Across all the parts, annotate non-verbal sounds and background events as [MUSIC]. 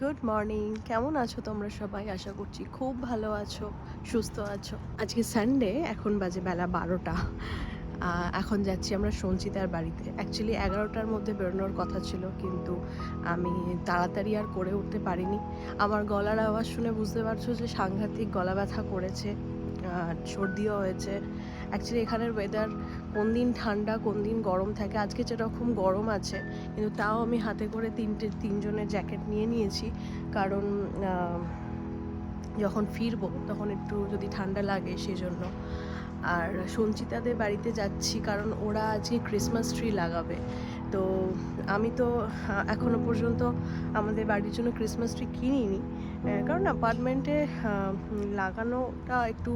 Good morning কেমন আছো তোমরা সবাই? আশা করছি খুব ভালো আছো, সুস্থ আছো। আজকে সানডে এখন বাজে বেলা বারোটা। এখন যাচ্ছি আমরা সঞ্চিতার বাড়িতে। অ্যাকচুয়ালি এগারোটার মধ্যে বেরোনোর কথা ছিল, কিন্তু আমি তাড়াতাড়ি আর করে উঠতে পারিনি। আমার গলার আওয়াজ শুনে বুঝতে পারছ যে সাংঘাতিক গলা ব্যথা করেছে সর্দিও হয়েছে। অ্যাকচুয়ালি এখানের ওয়েদার কোন দিন ঠান্ডা কোন দিন গরম থাকে। আজকে যেরকম গরম আছে কিন্তু তাও আমি হাতে করে তিনটে তিনজনের জ্যাকেট নিয়ে নিয়েছি। কারণ যখন ফিরবো তখন একটু যদি ঠান্ডা লাগে সেই জন্য আর সঞ্চিতাদের বাড়িতে যাচ্ছি কারণ ওরা আজকে ক্রিসমাস ট্রি লাগাবে। তো আমি তো আহ, এখনও পর্যন্ত আমাদের বাড়ির জন্য ক্রিসমাস ট্রি কিনিনি। কারণ অ্যাপার্টমেন্টে লাগানোটা একটু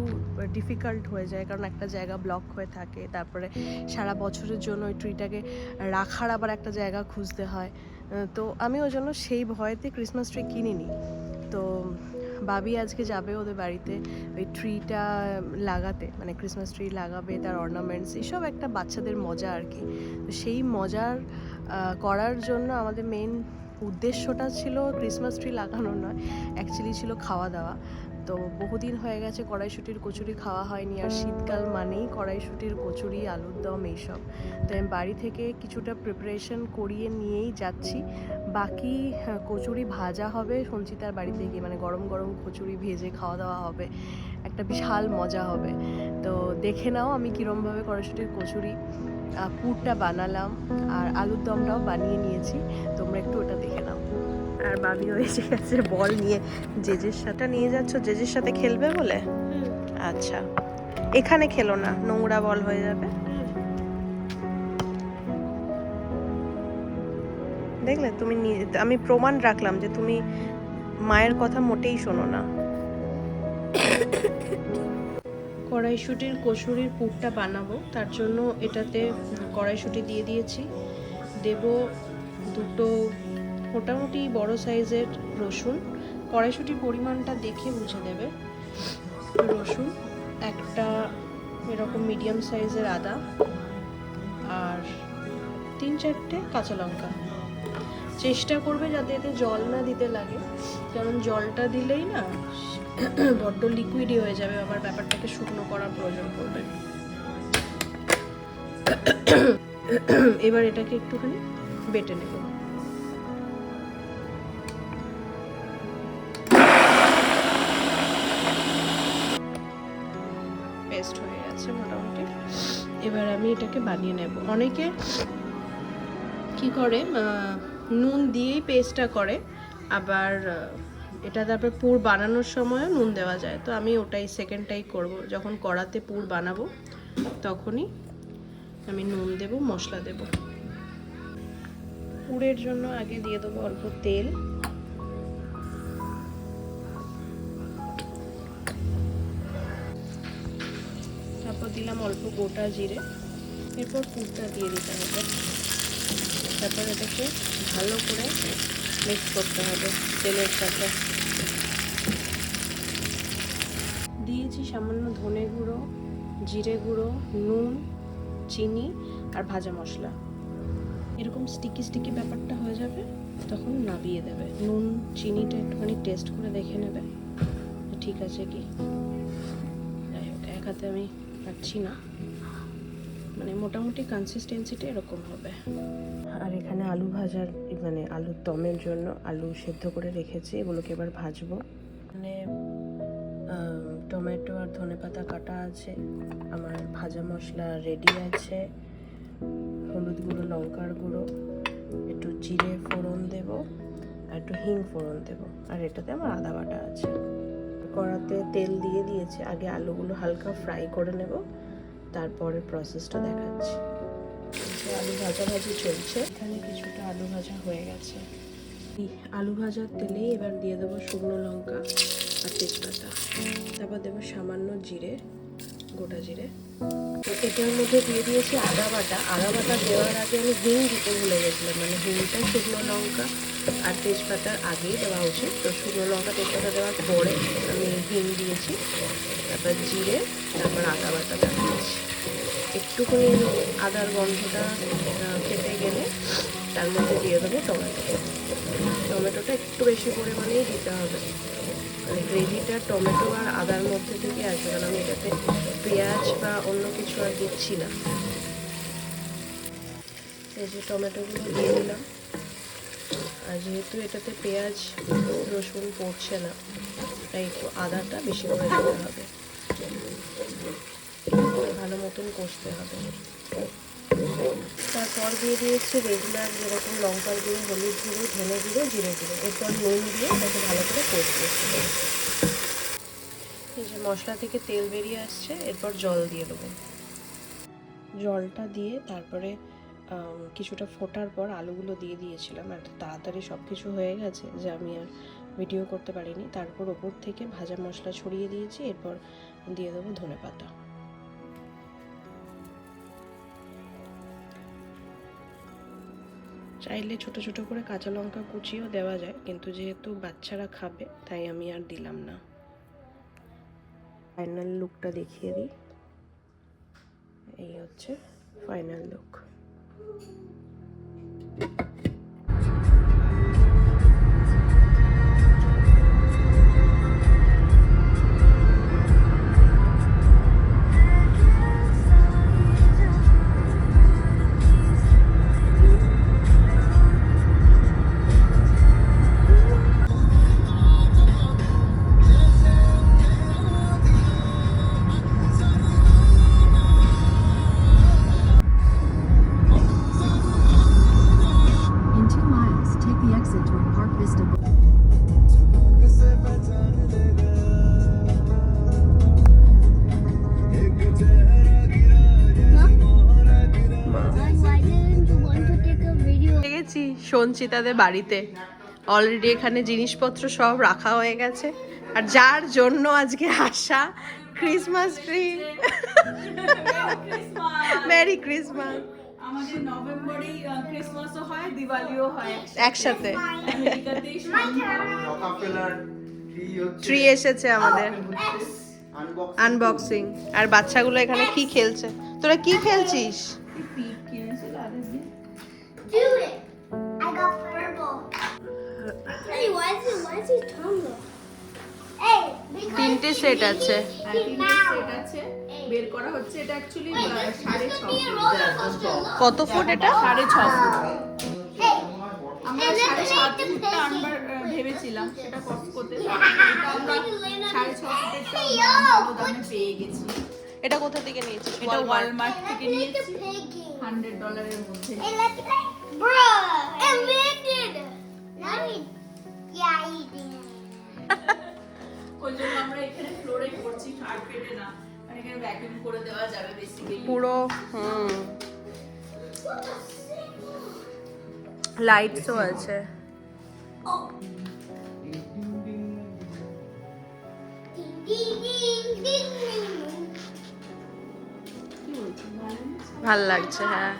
ডিফিকাল্ট হয়ে যায়। কারণ একটা জায়গা ব্লক হয়ে থাকে, তারপরে সারা বছরের জন্য ওই ট্রিটাকে রাখার আবার একটা জায়গা খুঁজতে হয়। তো আমি ওই জন্য সেই ভয়েতে ক্রিসমাস ট্রি কিনিনি। তো বাবি আজকে যাবে ওদের বাড়িতে, ওই ট্রিটা লাগাতে মানে ক্রিসমাস ট্রি লাগাবে, তার অর্নামেন্টস এইসব একটা বাচ্চাদের মজা আর কি। তো সেই মজার করার জন্য আমাদের মেন উদ্দেশ্যটা ছিল ক্রিসমাস ট্রি লাগানো নয় অ্যাকচুয়ালি ছিল খাওয়া দাওয়া। তো বহুদিন হয়ে গেছে কড়াইশুটির কচুরি খাওয়া হয়নি আর শীতকাল মানেই কড়াইশুটির কচুরি আলুর দম এইসব। তো আমি বাড়ি থেকে কিছুটা প্রিপারেশন করিয়ে নিয়েই যাচ্ছি। বাকি হ্যাঁ, কচুরি ভাজা হবে সঞ্চিতার বাড়িতে গিয়ে মানে গরম গরম কচুরি ভেজে খাওয়া দাওয়া হবে। একটা বিশাল মজা হবে। তো দেখে নাও আমি কীরমভাবে কড়াইশুটির কচুরি পুরটা বানালাম আর আলুর দমটাও বানিয়ে নিয়েছি। তোমরা একটু আর বাবিও এসে গেছে বল নিয়ে। জেজের সাথে নিয়ে যাচ্ছ জেজের সাথে খেলবে বলে? আচ্ছা। এখানে খেলো না নোংরা বল হয়ে যাবে। দেখলে তুমি আমি প্রমাণ রাখলাম যে তুমি মায়ের কথা মোটেই শোনো না। কড়াইশুটির কসুরির পুরটা বানাবো তার জন্য এটাতে কড়াইশুটি দিয়ে দিয়েছি। দেব দুটো মোটামুটি বড় সাইজের রসুন। কড়াইশুটির পরিমাণটা দেখে বুঝে দেবে রসুন একটা এরকম মিডিয়াম সাইজের আদা আর তিন চারটে কাঁচা লঙ্কা। চেষ্টা করবে যাতে এতে জল না দিতে লাগে। কারণ জলটা দিলেই না [CLEARS THROAT] বড্ড লিকুইডই হয়ে যাবে। আবার ব্যাপারটাকে শুকনো করার প্রয়োজন পড়বে। [CLEARS THROAT] এবার এটাকে একটুখানি বেটে নেব। এটাকে বানিয়ে নেব। অনেকে কি করে নুন দিয়েই পেস্টটা করে, আবার এটা তারপর পুর বানানোর সময়ও নুন দেওয়া যায়। তো আমি ওটাই সেকেন্ডটাই করব। যখন কড়াতে পুর বানাবো, তখনই আমি নুন দেব, মশলা দেব। পুরের জন্য আগে দিয়ে দেবো অল্প তেল। তারপর দিলাম অল্প গোটা জিরে। এরপর পুরটা দিয়ে দিতে হবে। তারপর এটাকে ভালো করে মিক্স করতে হবে তেলের সাথে। দিয়েছি সামান্য ধনে গুঁড়ো, জিরে গুঁড়ো, নুন, চিনি আর ভাজা মশলা। এরকম স্টিকি স্টিকি ব্যাপারটা হয়ে যাবে, তখন নাবিয়ে দেবে। নুন, চিনিটা একটুখানি টেস্ট করে দেখে নেবে। ঠিক আছে কি? যাই হোক, এক হাতে আমি পাচ্ছি না। মোটামুটি কনসিস্টেন্সিটা এরকম হবে। আর এখানে আলু ভাজার মানে আলুর দমের জন্য আলু সেদ্ধ করে রেখেছি, এগুলোকে এবার ভাজবো। মানে টমেটো আর ধনেপাতা কাটা আছে, আমার ভাজা মশলা রেডি আছে। হলুদ গুঁড়ো, লঙ্কার গুঁড়ো, একটু জিরে ফোড়ন দেব, আর একটু হিং ফোড়ন দেব, আর এটাতে আমার আদা বাটা আছে। কড়াতে তেল দিয়ে দিয়েছে, আগে আলুগুলো হালকা ফ্রাই করে নেব তারপরে প্রসেসটা দেখাচ্ছি। আলু ভাজাভাজি চলছে। এখানে কিছুটা আলু ভাজা হয়ে গেছে। আলু ভাজার তেলেই এবার দিয়ে দেবো শুকনো লঙ্কা আর তেজপাতা। তারপর দেবো সামান্য জিরে, গোটা জিরে। তো এটার মধ্যে দিয়ে দিয়েছি আদা বাটা। আদা বাটা দেওয়ার আগে আমি হিং দিতে ভুলে গেছিলাম। মানে হিংটা শুকনো লঙ্কা আর তেজপাতার আগেই দেওয়া উচিত। তো শুকনো লঙ্কা, তেজপাতা দেওয়ার পরে আমি হিং দিয়েছি, তারপর জিরে, তারপর আদা বাটাটা দিয়েছি। একটুখানি আদার গন্ধটা খেতে গেলে তার মধ্যে দিয়ে দেবো টমেটো। টমেটোটা একটু বেশি পরিমাণেই দিতে হবে। মানে গ্রেভিটা টমেটো আর আদার মধ্যে থেকে আসবে, কারণ আমি এটাতে পেঁয়াজ বা অন্য কিছু আর দিচ্ছি না। এই যে টমেটোগুলো দিয়ে দিলাম। আর যেহেতু এটাতে পেঁয়াজ, রসুন পড়ছে না, তাই একটু আদাটা বেশি করে দিতে হবে। ভালো মতন কষতে হবে। তারপর দিয়ে দিয়েছে রেগুলার যেরকম লঙ্কার গুঁড়ো, হলুদ গুঁড়ো, ধনে গুঁড়ো, জিরে গুঁড়ো। এরপর নুন দিয়ে এটাকে ভালো করে কষতে এই যে মশলা থেকে তেল বেরিয়ে আসছে, এরপর জল দিয়ে দেবো। জলটা দিয়ে তারপরে কিছুটা ফোটার পর আলুগুলো দিয়ে দিয়েছিলাম, এত তাড়াতাড়ি সব কিছু হয়ে গেছে যে আমি আর ভিডিও করতে পারিনি। তারপর ওপর থেকে ভাজা মশলা ছড়িয়ে দিয়েছি, এরপর দিয়ে দেবো ধনে পাতা। চাইলে ছোট ছোট করে কাঁচা লঙ্কা কুচিও দেওয়া যায়, কিন্তু যেহেতু বাচ্চারা খাবে, তাই আমি আর দিলাম না। ফাইনাল লুকটা দেখিয়ে দিই। এই হচ্ছে ফাইনাল লুক Thank [GASPS] [LAUGHS] you. গেছি সঞ্চিতাদের বাড়িতে। অলরেডি এখানে জিনিসপত্র সব রাখা হয়ে গেছে। আর যার জন্য আজকে আসা ক্রিসমাস ট্রি মেরি ক্রিসমাস আমাদের নভেম্বরেই ক্রিসমাসও হয় দিওয়ালিও হয় একসাথে। ট্রি এসেছে আমাদের। আনবক্সিং আর বাচ্চাগুলো এখানে কি খেলছে? তোরা কি খেলছিস? তিনটে set আছে। আর তিনটে সেট আছে। বের করা হচ্ছে। এটা অ্যাকচুয়ালি সাড়ে ছ. কত ফুট এটা? সাড়ে ছ ফুট। আমরা সাড়ে সাত ফুটটা আনবার ভেবেছিলাম সেটা কসকোতে আমরা সাড়ে ছ দামে পেয়ে গেছি। এটা কোথা থেকে নিয়েছিস? এটা ওয়ালমার্ট থেকে নিয়েছি। হান্ড্রেড ডলারের মধ্যে। [LAUGHS] পুরো হুম। লাইটসও আছে। ভালো লাগছে? হ্যাঁ।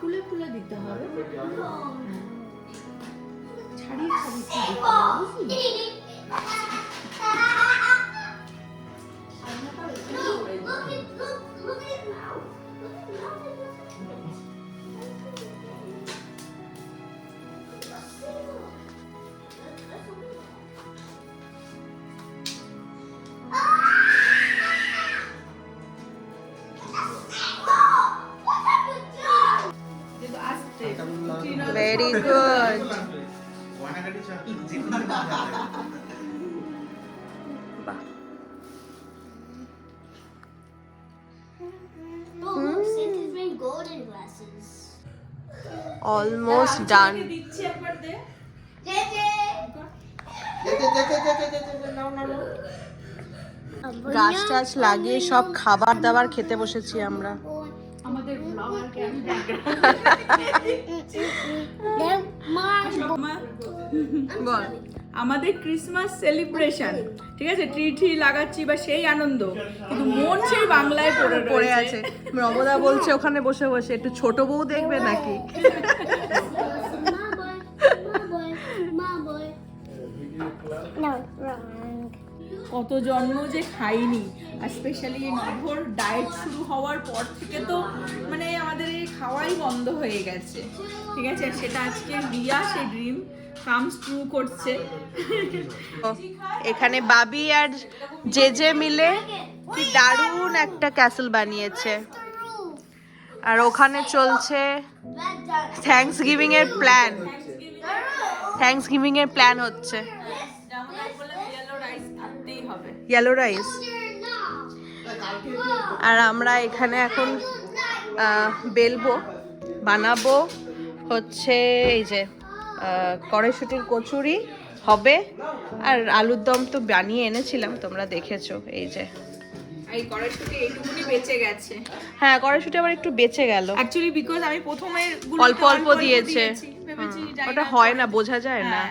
খুলে খুলে দিতে হবে। Look at, look, look at his mouth. Look at his mouth. Oh, look, Santa's wearing golden glasses. নাও নাও। গাছ টাছ লাগিয়ে সব খাবার দাবার খেতে বসেছি আমরা আমাদের বল আমাদের ক্রিসমাস সেলিব্রেশন ঠিক আছে? ট্রি ট্রি লাগাচ্ছি বা সেই আনন্দ কিন্তু মন সেই বাংলায় পড়ে পড়ে আছে। নবদা বলছে ওখানে বসে বসে একটু ছোট বউ দেখবে নাকি. কত জন্ম যে খাইনি আর স্পেশালি নভর ডায়েট শুরু হওয়ার পর থেকে তো মানে আমাদের এই খাওয়াই বন্ধ হয়ে গেছে। ঠিক আছে? সেটা আজকে রিয়া সেই ড্রিম এখানে বাবি আর জে জে মিলে কি দারুণ একটা ক্যাসেল বানিয়েছে। আর ওখানে চলছে থ্যাঙ্কস গিভিং এর প্ল্যান থ্যাঙ্কস গিভিং এর প্ল্যান হচ্ছে। ইয়েলো রাইস আর আমরা এখানে এখন বেলবো, বানাবো হচ্ছে এই যে কড়াইশুটির কচুরি হবে আর আলুর দম তো বানিয়ে এনেছিলাম তোমরা দেখেছ এই যে। এই বেঁচে গেছে। হ্যাঁ কড়াইশুটি আবার একটু বেঁচে গেল। অ্যাকচুয়ালি বিকজ আমি প্রথমে অল্প অল্প দিয়েছে। হুম, ওটা হয় না বোঝা যায় না।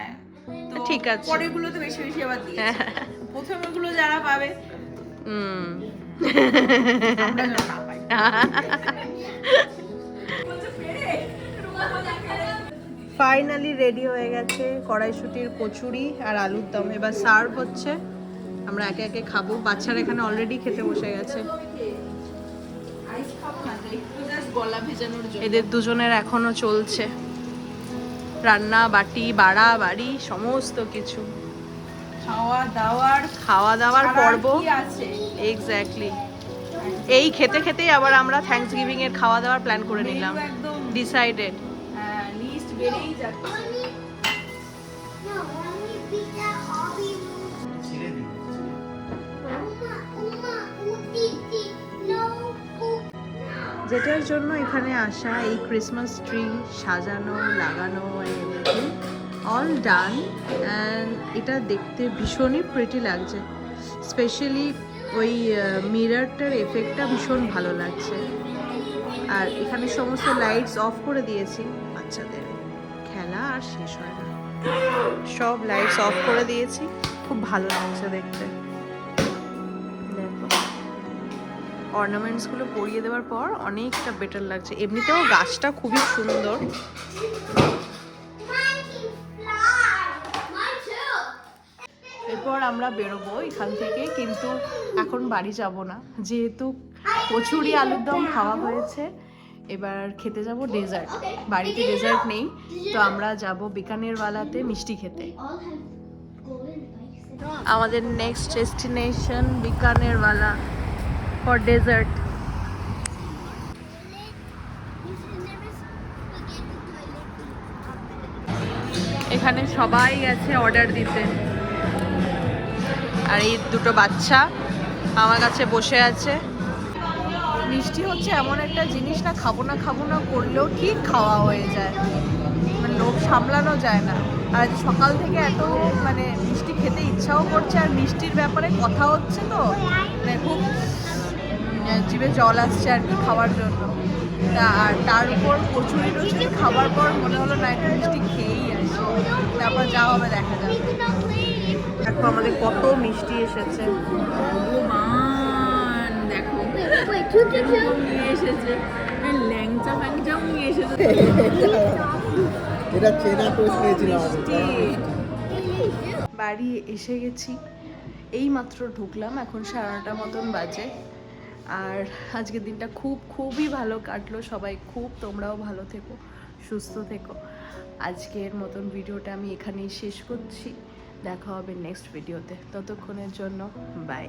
ঠিক আছে। পরেরগুলো তো বেশি বেশি আবার দিয়েছে। হ্যাঁ। গুলো যারা পাবে হুম। আমরা না পাই। [LAUGHS] ফাইনালি রেডি হয়ে গেছে কড়াইশুটির কচুরি আর আলুর দম। এবার সার্ভ হচ্ছে। আমরা একে একে খাব। বাচ্চারা এখানে অলরেডি খেতে বসে গেছে। এদের দুজনের এখনও চলছে। রান্না বাটি বাড়া বাড়ি সমস্ত কিছু। খাওয়া দাওয়ার খাওয়া দাওয়ার পর্ব। এক্স্যাক্টলি এই খেতে খেতেই আবার আমরা থ্যাঙ্কস গিভিং এর খাওয়া দাওয়ার প্ল্যান করে নিলাম। ডিসাইডেড বেড়েই যাচ্ছে. যেটার জন্য এখানে আসা এই ক্রিসমাস ট্রি সাজানো লাগানো অল ডান অ্যান্ড এটা দেখতে ভীষণই প্রিটি লাগছে। স্পেশালি ওই মিরারটার এফেক্টটা ভীষণ ভালো লাগছে। আর এখানে সমস্ত লাইটস অফ করে দিয়েছি বাচ্চাদের। আর শেষ হয় না। সব লাইটস অফ করে দিয়েছি। খুব ভালো লাগছে দেখতে। দেখো। অর্নামেন্টসগুলো পরিয়ে দেওয়ার পর অনেকটা বেটার লাগছে। এমনিতেও গাছটা খুবই সুন্দর. এরপর আমরা বেরোবো এখান থেকে, কিন্তু এখন বাড়ি যাব না। যেহেতু কচুরি আলুর দম খাওয়া হয়েছে এবার খেতে যাব ডেজার্ট বাড়িতে ডেজার্ট নেই তো আমরা যাব বিকানের ওয়ালাতে মিষ্টি খেতে. আমাদের নেক্সট ডেস্টিনেশন বিকানের ওয়ালা ফর ডেজার্ট এখানে সবাই গেছে অর্ডার দিতে। আর এই দুটো বাচ্চা আমার কাছে বসে আছে। মিষ্টি হচ্ছে এমন একটা জিনিস না, খাব না খাব না করলেও ঠিক খাওয়া হয়ে যায়। মানে লোভ সামলানো যায় না। আর সকাল থেকে এত মানে মিষ্টি খেতে ইচ্ছাও করছে, আর মিষ্টির ব্যাপারে কথা হচ্ছে তো মানে খুব জিভে জল আসছে আর কি খাওয়ার জন্য। তা আর তার উপর কচুরি টচুরি খাবার পর মনে হলো না একটা মিষ্টি খেয়েই আসি। তারপর যা হবে দেখা যাবে। দেখো আমাদের কত মিষ্টি এসেছে। ভগবান নিয়ে এসেছে। এই ল্যাংচা ফ্যাংচাও নিয়ে এসেছে। এটা চেনা টোস্ট পেয়েছিলাম বাড়ি এসে গেছি। এই মাত্র ঢুকলাম এখন সাড়ে নটা মতন বাজে। আর আজকের দিনটা খুব খুবই ভালো কাটলো সবাই। খুব তোমরাও ভালো থেকো সুস্থ থেকো। আজকের মতন ভিডিওটা আমি এখানেই শেষ করছি। দেখা হবে নেক্সট ভিডিওতে। ততক্ষণের জন্য বাই